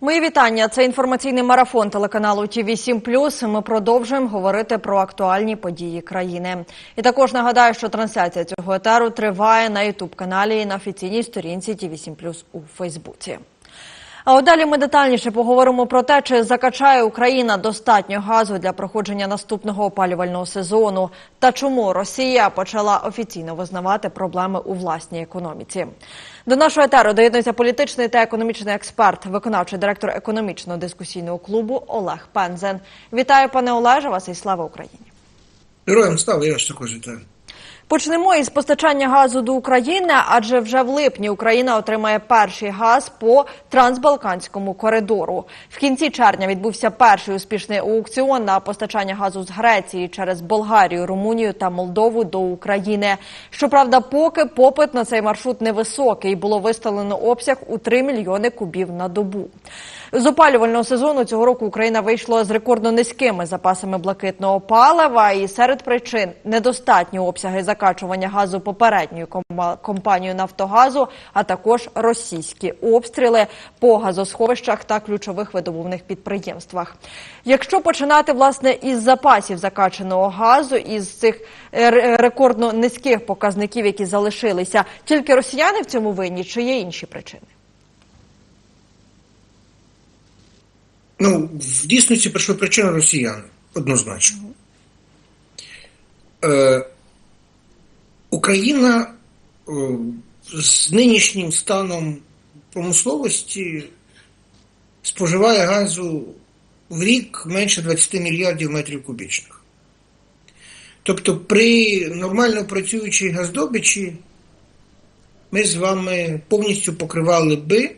Мої вітання. Це інформаційний марафон телеканалу ТІВІ 7 Ми продовжуємо говорити про актуальні події країни. І також нагадаю, що трансляція цього етеру триває на Ютуб каналі і на офіційній сторінці ТІВІ 7 у Фейсбуці. А далі ми детальніше поговоримо про те, чи закачає Україна достатньо газу для проходження наступного опалювального сезону, та чому Росія почала офіційно визнавати проблеми у власній економіці. До нашого етеру доєднується політичний та економічний експерт, виконавчий директор економічного дискусійного клубу Олег Пензен. Вітаю, пане Олеже, вас і слава Україні. Героям слава, я ж також вітаю. Почнемо із постачання газу до України, адже вже в липні Україна отримає перший газ по трансбалканському коридору. В кінці червня відбувся перший успішний аукціон на постачання газу з Греції через Болгарію, Румунію та Молдову до України. Щоправда, поки попит на цей маршрут невисокий, було виставлено обсяг у 3 мільйони кубів на добу. З опалювального сезону цього року Україна вийшла з рекордно низькими запасами блакитного палива, і серед причин недостатні обсяги закачування газу попередньою компанією Нафтогазу, а також російські обстріли по газосховищах та ключових видобувних підприємствах. Якщо починати власне із запасів закачаного газу, із цих е, рекордно низьких показників, які залишилися, тільки росіяни в цьому винні, чи є інші причини? Ну, в дійсності першопричина росіяни, однозначно. Е, Україна е, з нинішнім станом промисловості споживає газу в рік менше 20 мільярдів метрів кубічних. Тобто при нормально працюючій газдобичі ми з вами повністю покривали би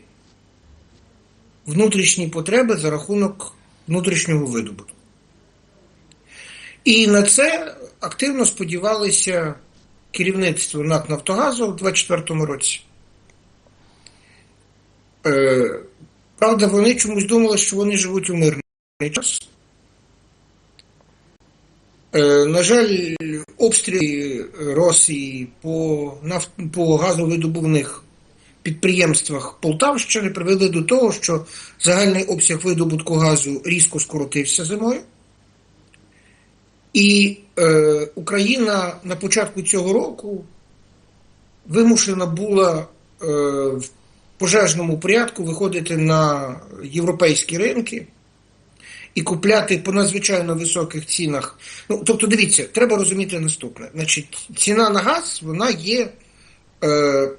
внутрішні потреби за рахунок внутрішнього видобутку. І на це активно сподівалися керівництво НАК Нафтогазу у 2024 році. Е, правда, вони чомусь думали, що вони живуть у мирний час. Е, на жаль, обстріли Росії по, нафт... по газовидобувних підприємствах Полтавщини привели до того, що загальний обсяг видобутку газу різко скоротився зимою. І е, Україна на початку цього року вимушена була е, в пожежному порядку виходити на європейські ринки і купляти по надзвичайно високих цінах. Ну, тобто, дивіться, треба розуміти наступне. Значить, ціна на газ вона є. Е,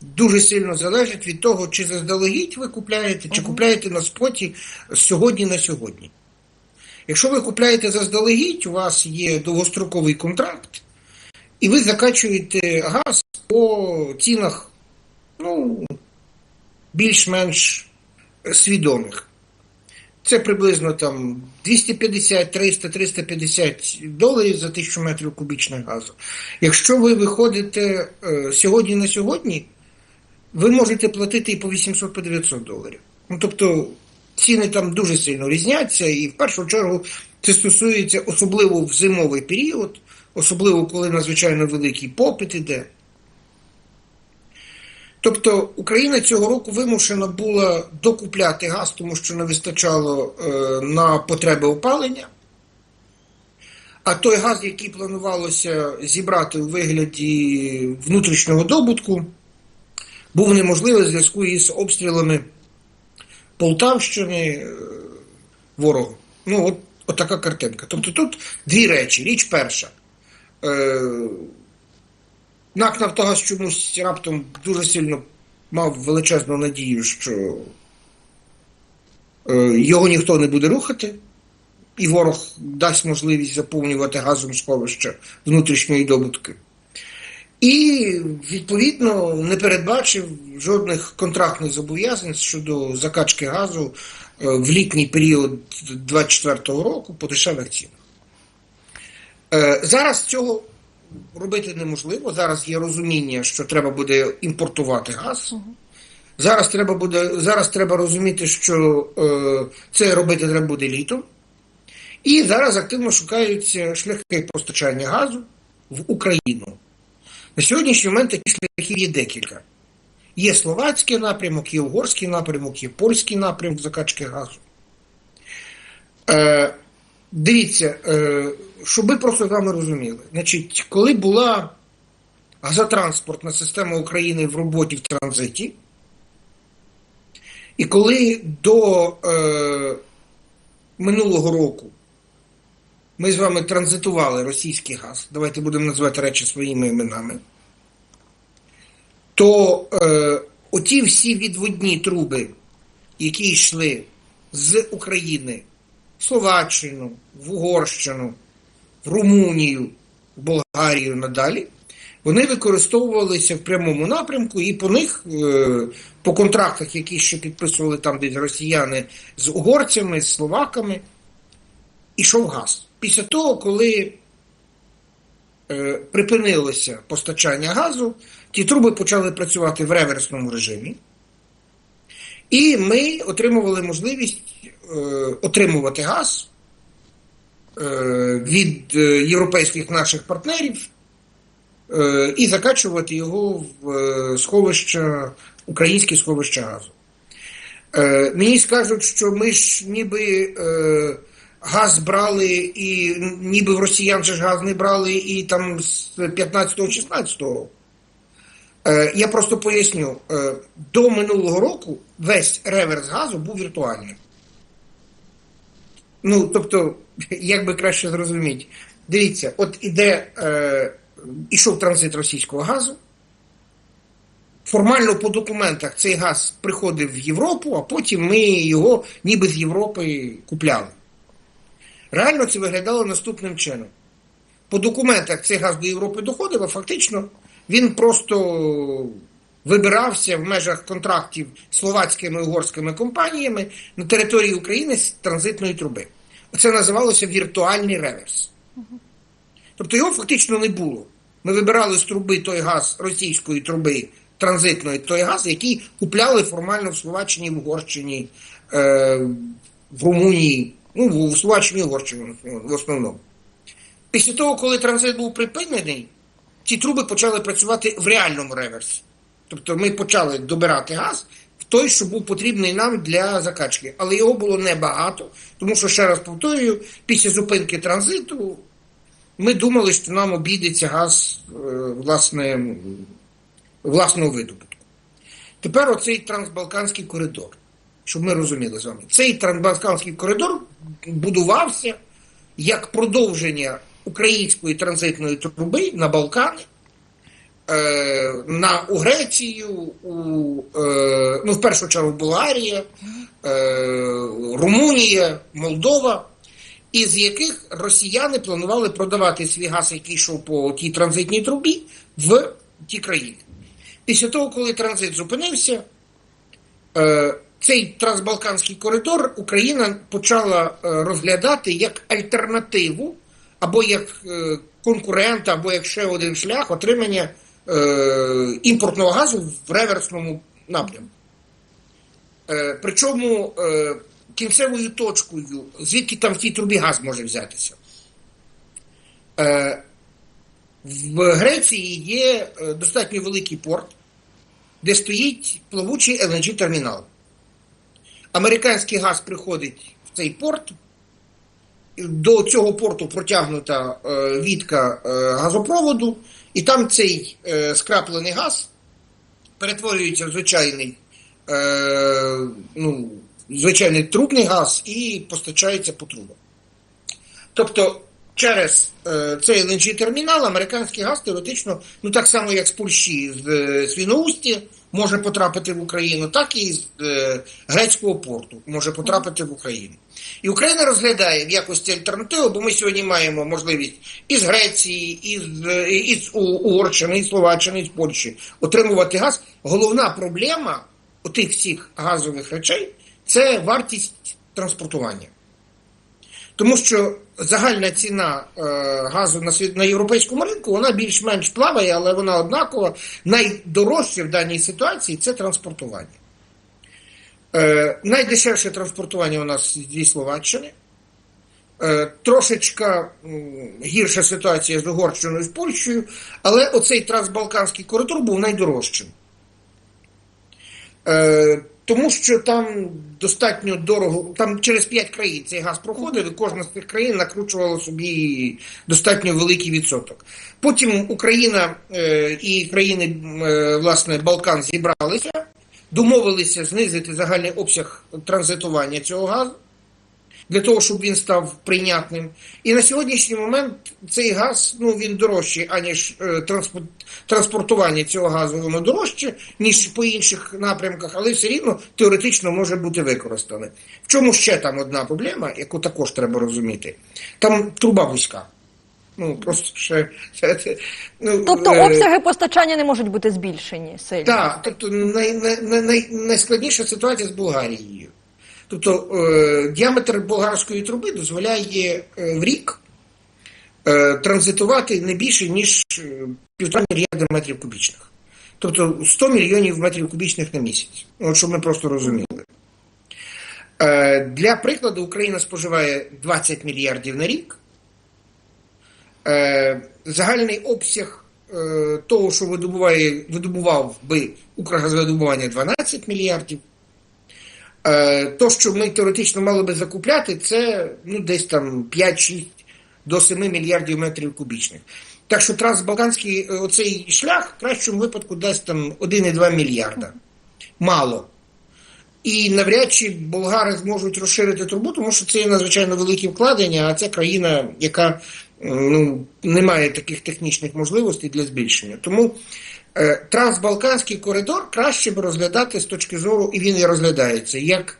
дуже сильно залежить від того, чи заздалегідь ви купляєте, чи купляєте на споті з сьогодні на сьогодні. Якщо ви купляєте заздалегідь, у вас є довгостроковий контракт, і ви закачуєте газ по цінах ну, більш-менш свідомих. Це приблизно там 250, 300, 350 доларів за тисячу метрів кубічних газу. Якщо ви виходите е, сьогодні на сьогодні, ви можете платити і по 800 по 900 доларів. Ну тобто ціни там дуже сильно різняться, і в першу чергу це стосується особливо в зимовий період, особливо коли надзвичайно великий попит іде. Тобто Україна цього року вимушена була докупляти газ, тому що не вистачало е, на потреби опалення. А той газ, який планувалося зібрати у вигляді внутрішнього добутку, був неможливий в зв'язку із обстрілами Полтавщини е, ворогу. Ну, от, от така картинка. Тобто тут дві речі. Річ перша. Е, НАК Нафтогаз чомусь раптом дуже сильно мав величезну надію, що е, його ніхто не буде рухати, і ворог дасть можливість заповнювати газом сховища внутрішньої добутки. І, відповідно, не передбачив жодних контрактних зобов'язань щодо закачки газу е, в літній період 2024 року по дешевих цінах. Е, Зараз цього робити неможливо. Зараз є розуміння, що треба буде імпортувати газ. Зараз треба буде зараз треба розуміти, що е, це робити треба буде літом. І зараз активно шукаються шляхи постачання газу в Україну. На сьогоднішній момент таких шляхів є декілька. Є словацький напрямок, є угорський напрямок, є польський напрямок закачки газу. Е, дивіться, е, щоб ви просто з вами розуміли. Значить, коли була газотранспортна система України в роботі в транзиті, і коли до е, минулого року ми з вами транзитували російський газ, давайте будемо називати речі своїми іменами, то е, оті всі відводні труби, які йшли з України в Словаччину, в Угорщину, в Румунію, в Болгарію надалі, вони використовувалися в прямому напрямку, і по них, е, по контрактах, які ще підписували там десь росіяни з угорцями, з словаками, ішов газ. Після того, коли е, припинилося постачання газу, ті труби почали працювати в реверсному режимі, і ми отримували можливість е, отримувати газ е, від європейських наших партнерів і закачувати його в сховища, українські сховища газу. Мені скажуть, що ми ж ніби газ брали, і ніби в росіян же ж газ не брали і там з 15-16 року. Е, я просто поясню, е, до минулого року весь реверс газу був віртуальним. Ну, тобто, як би краще зрозуміти, дивіться, от іде, е, ішов транзит російського газу. Формально по документах цей газ приходив в Європу, а потім ми його ніби з Європи купляли. Реально це виглядало наступним чином. По документах цей газ до Європи доходив, а фактично він просто вибирався в межах контрактів словацькими і угорськими компаніями на території України з транзитної труби. Це називалося віртуальний реверс. Тобто його фактично не було. Ми вибирали з труби той газ російської труби транзитної той газ, який купляли формально в Словаччині, в Угорщині, е, в Румунії, ну, в Словаччині і Угорщині в основному. Після того, коли транзит був припинений, ці труби почали працювати в реальному реверсі. Тобто ми почали добирати газ в той, що був потрібний нам для закачки. Але його було небагато, тому що, ще раз повторюю, після зупинки транзиту ми думали, що нам обійдеться газ е, власне, власного видобутку. Тепер оцей трансбалканський коридор, щоб ми розуміли з вами, цей трансбалканський коридор будувався як продовження української транзитної труби на Балкани, е, на у Грецію, у, е, ну, в першу чергу Болгарія, е, Румунія, Молдова, із яких росіяни планували продавати свій газ, який йшов по тій транзитній трубі, в ті країни. Після того, коли транзит зупинився, е, цей трансбалканський коридор Україна почала е, розглядати як альтернативу або як е, конкурента, або як ще один шлях отримання е, імпортного газу в реверсному напрямку. Причому кінцевою точкою, звідки там в тій трубі газ може взятися. В Греції є достатньо великий порт, де стоїть плавучий LNG термінал. Американський газ приходить в цей порт. До цього порту протягнута е, вітка е, газопроводу, і там цей е, скраплений газ перетворюється в звичайний, е, ну, звичайний трубний газ і постачається по трубам. Тобто через е, цей LNG термінал американський газ теоретично, ну так само як з Польщі, з е, Свіноусті може потрапити в Україну, так і з е, грецького порту може потрапити в Україну. І Україна розглядає в якості альтернативи, бо ми сьогодні маємо можливість із Греції, із, е, із Угорщини, із Словаччини, із Польщі отримувати газ. Головна проблема у тих всіх газових речей це вартість транспортування. Тому що загальна ціна е, газу на світ на європейському ринку вона більш-менш плаває, але вона однакова. Найдорожче в даній ситуації це транспортування. Е, найдешевше транспортування у нас зі Словаччини. Е, трошечка гірша ситуація з Угорщиною з Польщею, але оцей трансбалканський коридор був найдорожчим. Тому що там достатньо дорого, там через 5 країн цей газ проходив, і кожна з цих країн накручувала собі достатньо великий відсоток. Потім Україна е, і країни е, власне Балкан зібралися, домовилися знизити загальний обсяг транзитування цього газу для того, щоб він став прийнятним. І на сьогоднішній момент цей газ ну він дорожчий, аніж е, транспорт, транспортування цього газу, воно дорожче, ніж по інших напрямках, але все рівно теоретично може бути використане. В чому ще там одна проблема, яку також треба розуміти? Там труба вузька. Ну просто ще ну, Тобто е, обсяги постачання не можуть бути збільшені сильно. так, тобто най, най, най, найскладніша ситуація з Болгарією. Тобто е, діаметр болгарської труби дозволяє е, в рік е, транзитувати не більше, ніж півтора мільярда метрів кубічних. Тобто 100 мільйонів метрів кубічних на місяць. От щоб ми просто розуміли. Для прикладу, Україна споживає 20 мільярдів на рік. Загальний обсяг того, що видобуває, видобував би Укргазвидобування 12 мільярдів. Е, то, що ми теоретично мали би закупляти, це ну, десь там 5-6 до 7 мільярдів метрів кубічних. Так що трансбалканський е, оцей шлях в кращому випадку дасть там 1,2 мільярда. Мало. І навряд чи болгари зможуть розширити трубу, тому що це є надзвичайно великі вкладення, а це країна, яка ну, не має таких технічних можливостей для збільшення. Тому трансбалканський коридор краще б розглядати з точки зору, і він і розглядається, як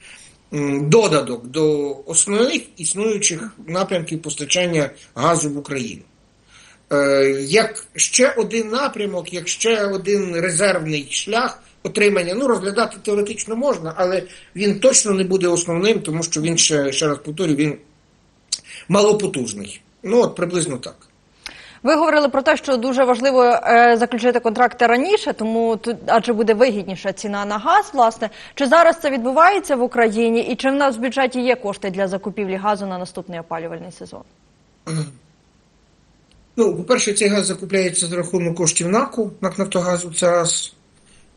додаток до основних існуючих напрямків постачання газу в Україну. Е, як ще один напрямок, як ще один резервний шлях отримання. Ну, розглядати теоретично можна, але він точно не буде основним, тому що він ще, ще раз повторю, він малопотужний. Ну, от приблизно так. Ви говорили про те, що дуже важливо е, заключити контракти раніше, тому адже буде вигідніша ціна на газ. Власне, чи зараз це відбувається в Україні, і чи в нас в бюджеті є кошти для закупівлі газу на наступний опалювальний сезон? Ну, по-перше, цей газ закупляється за рахунок коштів НАКу, НАК Нафтогазу, це раз,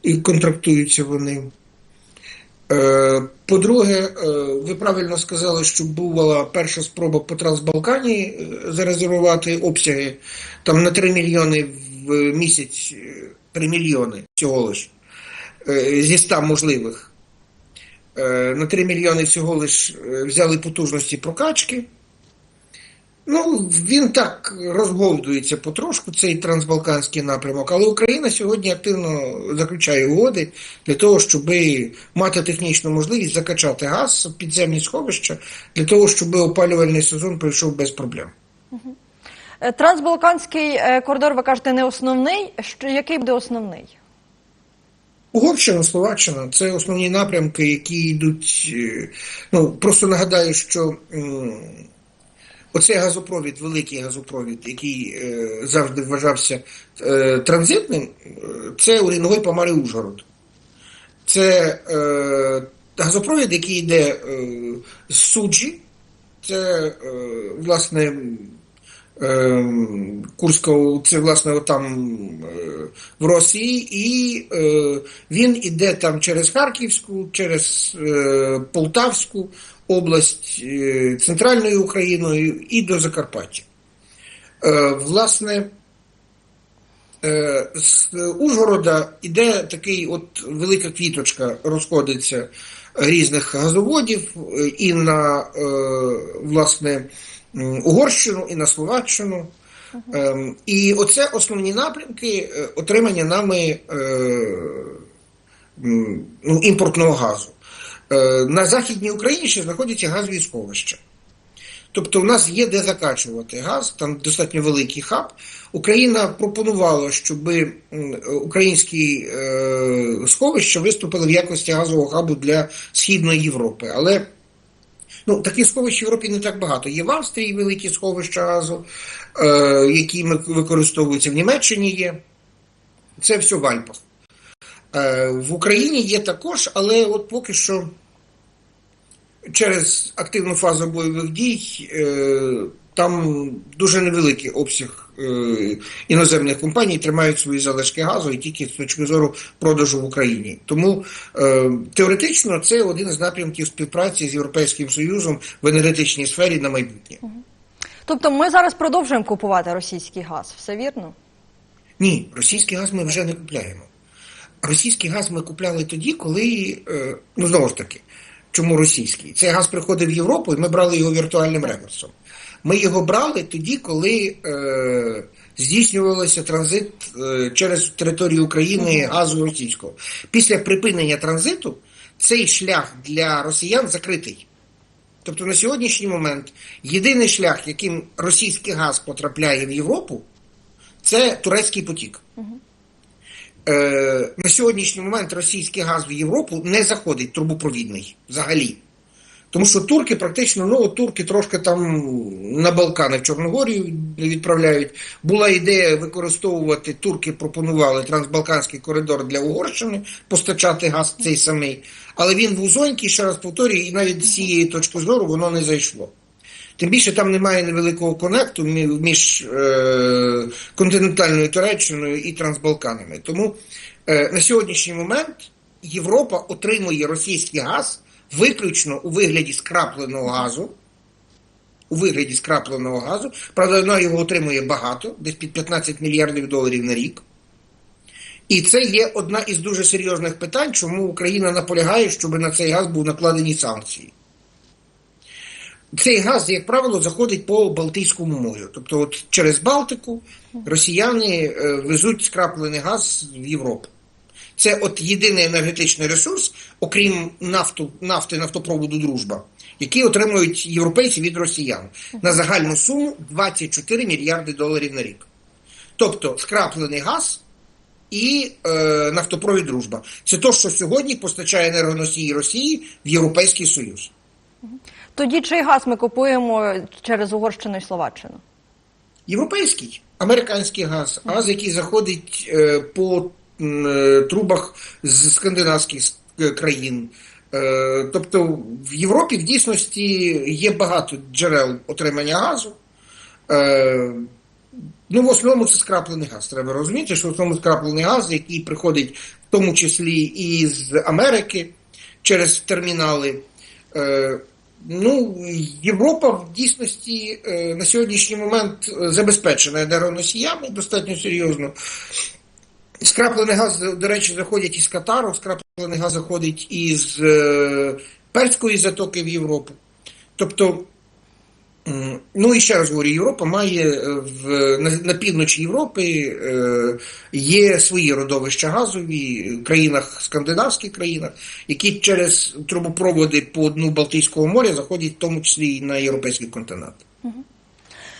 і контрактуються вони. Е, По-друге, е, ви правильно сказали, що була перша спроба по Трансбалканії е, зарезервувати обсяги там на 3 мільйони в місяць, е, 3 мільйони всього лиш зі 100 можливих. На 3 мільйони всього лиш взяли потужності прокачки. Ну, він так розговдується потрошку, цей трансбалканський напрямок, але Україна сьогодні активно заключає угоди для того, щоб мати технічну можливість закачати газ в підземні сховища, для того, щоб опалювальний сезон пройшов без проблем. Е, Трансбалканський е, коридор, ви кажете, не основний. Який буде основний? Угорщина, Словаччина це основні напрямки, які йдуть. е, Ну просто нагадаю, що оцей газопровід, великий газопровід, який е, завжди вважався е, транзитним, е, це Орінгой Помари Ужгород. Це е, газопровід, який йде е, з Суджі, це е, власне. е, Курського, це власне там в Росії, і е, він іде там через Харківську, через е, Полтавську область, е, центральною Україною і до Закарпаття. Е, власне, е, з Ужгорода іде такий от велика квіточка, розходиться різних газоводів і на власне Угорщину, і на Словаччину. Ем, І оце основні напрямки отримання нами е, ну, імпортного газу. Е, На Західній Україні ще знаходяться газові сховища. Тобто у нас є де закачувати газ, там достатньо великий хаб. Україна пропонувала, щоб українські е, сховища виступили в якості газового хабу для Східної Європи. Але Ну, таких сховищ в Європі не так багато. Є в Австрії великі сховища газу, е, які використовуються в Німеччині є. Це все в Альпах. Е, в Україні є також, але от поки що через активну фазу бойових дій е, там дуже невеликий обсяг е, іноземних компаній тримають свої залишки газу і тільки з точки зору продажу в Україні. Тому теоретично це один з напрямків співпраці з Європейським Союзом в енергетичній сфері на майбутнє. Тобто ми зараз продовжуємо купувати російський газ, все вірно? Ні, російський газ ми вже не купляємо. Російський газ ми купляли тоді, коли, е, ну знову ж таки, чому російський? Цей газ приходив в Європу, і ми брали його віртуальним реверсом. Ми його брали тоді, коли е, здійснювався транзит е, через територію України газу російського. Після припинення транзиту цей шлях для росіян закритий. Тобто на сьогоднішній момент єдиний шлях, яким російський газ потрапляє в Європу, це турецький потік. Е, на сьогоднішній момент російський газ в Європу не заходить трубопровідний взагалі. Тому що турки практично, ну турки трошки там на Балкани в Чорногорію відправляють. Була ідея використовувати, турки пропонували трансбалканський коридор для Угорщини, постачати газ цей самий. Але він вузонький, ще раз повторюю, і навіть з цієї точки зору воно не зайшло. Тим більше там немає невеликого конекту між е, континентальною Туреччиною і Трансбалканами. Тому е, на сьогоднішній момент Європа отримує російський газ виключно у вигляді скрапленого газу. У вигляді скрапленого газу. Правда, вона його отримує багато, десь під 15 мільярдів доларів на рік. І це є одна із дуже серйозних питань, чому Україна наполягає, щоб на цей газ був накладені санкції. Цей газ, як правило, заходить по Балтійському морю. Тобто, от через Балтику росіяни е, везуть скраплений газ в Європу. Це от єдиний енергетичний ресурс, окрім нафту, нафти нафтопроводу Дружба, який отримують європейці від росіян на загальну суму 24 мільярди доларів на рік. Тобто скраплений газ і е, нафтопровід Дружба. Це то, що сьогодні постачає енергоносії Росії в Європейський Союз. Тоді чий газ ми купуємо через Угорщину і Словаччину? Європейський, американський газ, газ, який заходить е, по е, трубах з скандинавських е, країн. Е, тобто в Європі в дійсності є багато джерел отримання газу. Е, ну, в основному це скраплений газ. Треба розуміти, що в основному скраплений газ, який приходить в тому числі і з Америки через термінали. Е, Ну, Європа в дійсності е, на сьогоднішній момент е, забезпечена енергоносіями достатньо серйозно. Скраплений газ, до речі, заходять із Катару, скраплений газ заходить із е, Перської затоки в Європу. Тобто, ну і ще раз говорю, Європа має е, в, на, на півночі Європи е, є свої родовища газові в країнах, скандинавських країнах, які через трубопроводи по дну Балтійського моря заходять в тому числі і на європейський континент.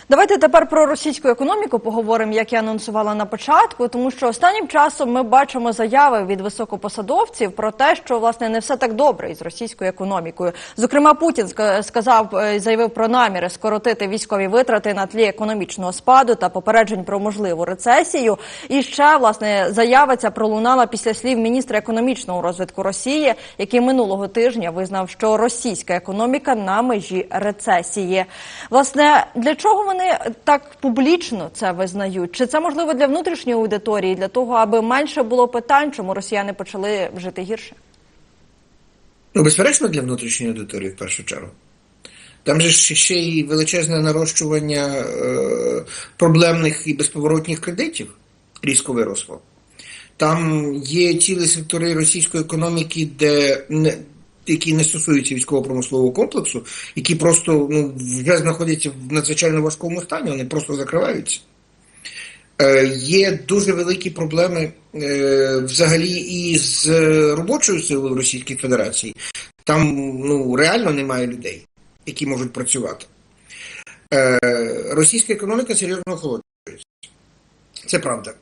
Давайте тепер про російську економіку поговоримо, як я анонсувала на початку, тому що останнім часом ми бачимо заяви від високопосадовців про те, що власне не все так добре із російською економікою. Зокрема, Путін сказав, е, заявив про наміри скоротити військові витрати на тлі економічного спаду та попереджень про можливу рецесію. І ще власне заява ця пролунала після слів міністра економічного розвитку Росії, який минулого тижня визнав, що російська економіка на межі рецесії. Власне, для чого вони так публічно це визнають? Чи це можливо для внутрішньої аудиторії, для того, аби менше було питань, чому росіяни почали жити гірше? Ну, безперечно, для внутрішньої аудиторії в першу чергу. Там же ще й величезне нарощування е, проблемних і безповоротних кредитів різко виросло. Там є цілі сектори російської економіки, де не, які не стосуються військово-промислового комплексу, які просто ну, вже знаходяться в надзвичайно важкому стані, вони просто закриваються. Е, Є дуже великі проблеми е, взагалі і з робочою силою в Російській Федерації. Там ну, реально немає людей, які можуть працювати. Е, Російська економіка серйозно охолоджується. Це правда.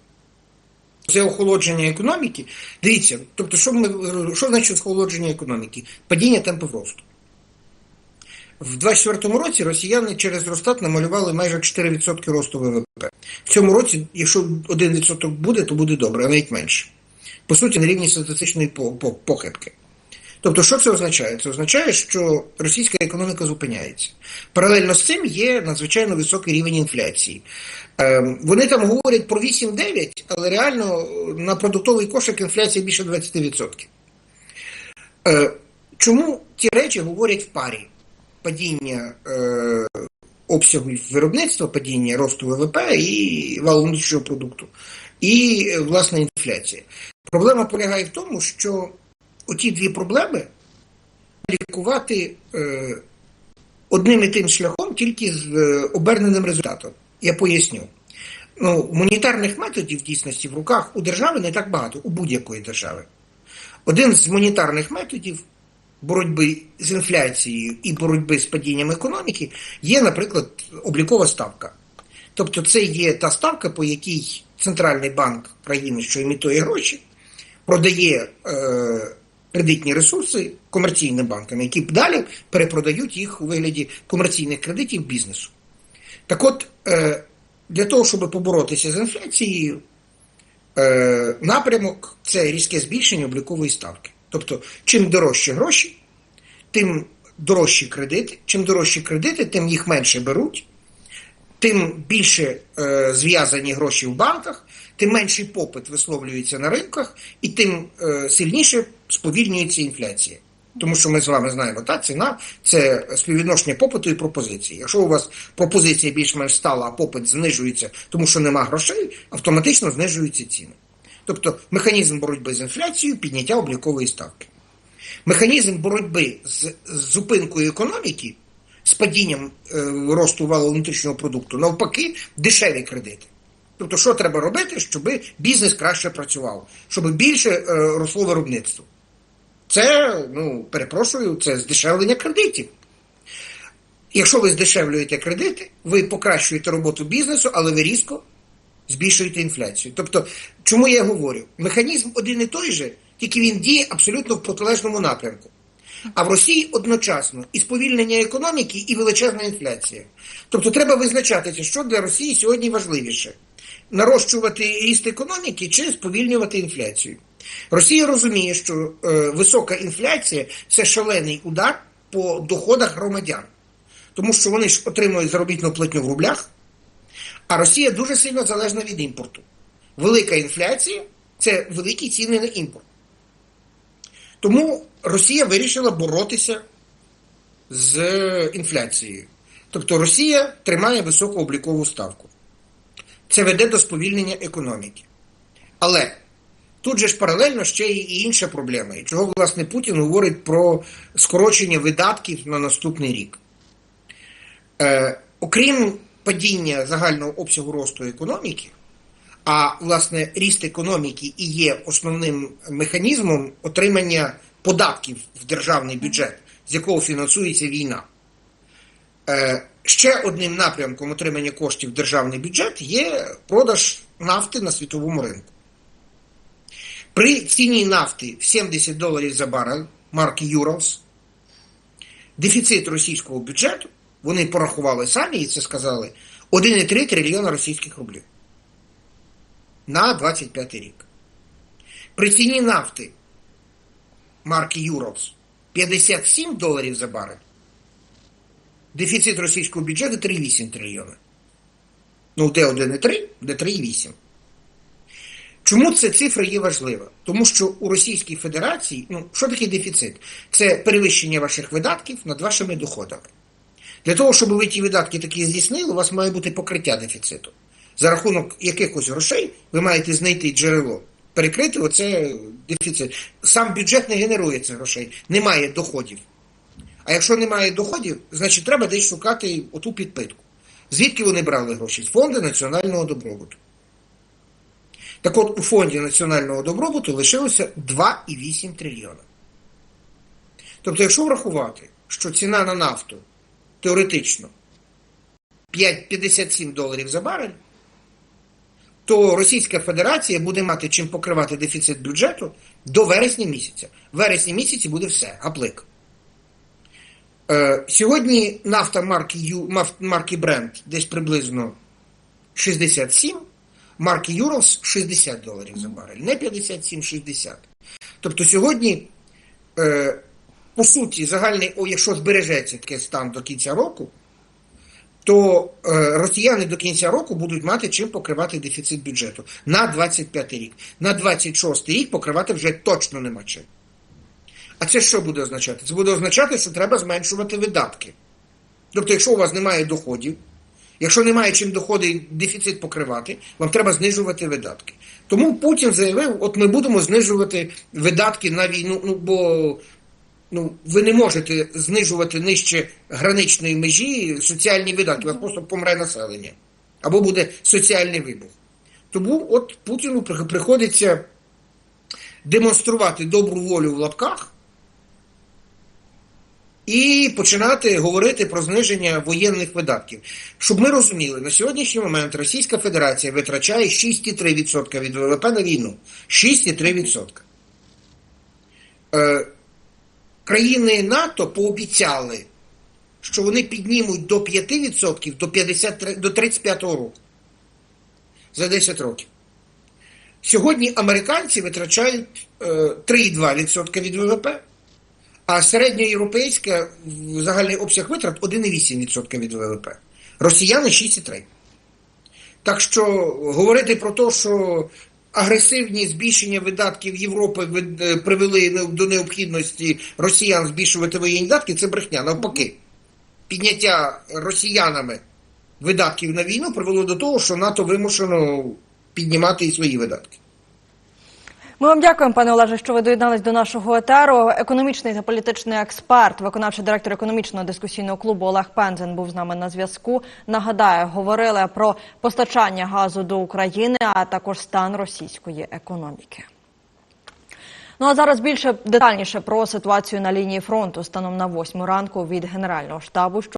Це охолодження економіки. Дивіться, тобто, що, ми, що значить охолодження економіки? Падіння темпів росту. В 24-му році росіяни через Росстат намалювали майже 4% росту ВВП. В цьому році, якщо 1% буде, то буде добре, а навіть менше. По суті, на рівні статистичної по- по- похибки. Тобто, що це означає? Це означає, що російська економіка зупиняється. Паралельно з цим є надзвичайно високий рівень інфляції. Ем, Вони там говорять про 8-9, але реально на продуктовий кошик інфляція більше 20%. Е, Чому ті речі говорять в парі? Падіння е, обсягу виробництва, падіння росту ВВП і внутрішнього продукту, і е, власне інфляція. Проблема полягає в тому, що оті дві проблеми лікувати е, одним і тим шляхом, тільки з е, оберненим результатом. Я поясню. Ну, монетарних методів в дійсності в руках у держави не так багато, у будь-якої держави. Один з монетарних методів боротьби з інфляцією і боротьби з падінням економіки є, наприклад, облікова ставка. Тобто, це є та ставка, по якій Центральний банк країни, що імітує гроші, продає е, кредитні ресурси комерційним банкам, які далі перепродають їх у вигляді комерційних кредитів бізнесу. Так от, е, для того, щоб поборотися з інфляцією, е, напрямок це різке збільшення облікової ставки. Тобто, чим дорожчі гроші, тим дорожчі кредити. Чим дорожчі кредити, тим їх менше беруть, тим більше е, зв'язані гроші в банках, тим менший попит висловлюється на ринках, і тим е, сильніше сповільнюється інфляція. Тому що ми з вами знаємо, та ціна це співвідношення попиту і пропозиції. Якщо у вас пропозиція більш-менш стала, а попит знижується, тому що нема грошей, автоматично знижуються ціни. Тобто механізм боротьби з інфляцією підняття облікової ставки. Механізм боротьби з, зупинкою економіки, з падінням е, росту валового внутрішнього продукту, навпаки, дешеві кредити. Тобто, що треба робити, щоб бізнес краще працював, щоб більше е, росло виробництво. Це, ну, перепрошую, це здешевлення кредитів. Якщо ви здешевлюєте кредити, ви покращуєте роботу бізнесу, але ви різко збільшуєте інфляцію. Тобто, чому я говорю? Механізм один і той же, тільки він діє абсолютно в протилежному напрямку. А в Росії одночасно і сповільнення економіки, і величезна інфляція. Тобто треба визначатися, що для Росії сьогодні важливіше: нарощувати ріст економіки чи сповільнювати інфляцію. Росія розуміє, що е, висока інфляція це шалений удар по доходах громадян, тому що вони ж отримують заробітну платню в рублях, а Росія дуже сильно залежна від імпорту. Велика інфляція це великі ціни на імпорт. Тому Росія вирішила боротися з інфляцією. Тобто Росія тримає високу облікову ставку. Це веде до сповільнення економіки. Але тут же ж паралельно ще і інша проблема. І чого, власне, Путін говорить про скорочення видатків на наступний рік. Е, окрім падіння загального обсягу росту економіки, а власне ріст економіки і є основним механізмом отримання податків в державний бюджет, з якого фінансується війна. Е, ще одним напрямком отримання коштів в державний бюджет є продаж нафти на світовому ринку. При ціні нафти в 70 доларів за барель марки Юралс, дефіцит російського бюджету, вони порахували самі і це сказали, 1,3 трильйона російських рублів на 25 рік. При ціні нафти марки Юралс 57 доларів за барель. Дефіцит російського бюджету 3,8 трильйона. Ну, де 1,3, де 3,8. Чому ця цифра є важлива? Тому що у Російській Федерації, ну, що таке дефіцит? Це перевищення ваших видатків над вашими доходами. Для того, щоб ви ті видатки такі здійснили, у вас має бути покриття дефіциту. За рахунок якихось грошей ви маєте знайти джерело, перекрити оце дефіцит. Сам бюджет не генерує цих грошей, немає доходів. А якщо немає доходів, значить треба десь шукати оту підпитку. Звідки вони брали гроші? З фонду національного добробуту. Так от у фонді національного добробуту лишилося 2,8 трильйона. Тобто, якщо врахувати, що ціна на нафту теоретично 5, 57 доларів за барель, то Російська Федерація буде мати чим покривати дефіцит бюджету до вересня місяця. В вересні місяці буде все, гаплик. Е, сьогодні нафта марки, Ю, марки Brent десь приблизно 67, марки Юралс 60 доларів за барель. Не 57, 60. Тобто сьогодні е, по суті, загальний, о, якщо збережеться такий стан до кінця року, то е, росіяни до кінця року будуть мати чим покривати дефіцит бюджету на 25 рік. На 26 рік покривати вже точно нема чим. А це що буде означати? Це буде означати, що треба зменшувати видатки. Тобто, якщо у вас немає доходів, якщо немає чим доходи дефіцит покривати, вам треба знижувати видатки. Тому Путін заявив: от ми будемо знижувати видатки на війну, ну бо ну, ви не можете знижувати нижче граничної межі соціальні видатки, вас просто помре населення. Або буде соціальний вибух. Тому от Путіну приходиться демонструвати добру волю в лапках і починати говорити про зниження воєнних видатків. Щоб ми розуміли, на сьогоднішній момент Російська Федерація витрачає 6,3% від ВВП на війну. 6,3%. Е, країни НАТО пообіцяли, що вони піднімуть до 5% до, 53, до 35 року. За 10 років. Сьогодні американці витрачають е, 3,2% від ВВП, а середньоєвропейська загальний обсяг витрат 1,8% від ВВП. Росіяни 6,3%. Так що говорити про те, що агресивні збільшення видатків Європи е, привели до необхідності росіян збільшувати воєнні видатки, це брехня. Навпаки, підняття росіянами видатків на війну привело до того, що НАТО вимушено піднімати і свої видатки. Ми вам дякуємо, пане Олеже, що ви доєднались до нашого етеру. Економічний та політичний експерт, виконавчий директор економічного дискусійного клубу Олег Пензен був з нами на зв'язку. Нагадаю, говорили про постачання газу до України, а також стан російської економіки. Ну а зараз більше детальніше про ситуацію на лінії фронту станом на восьму ранку від генерального штабу.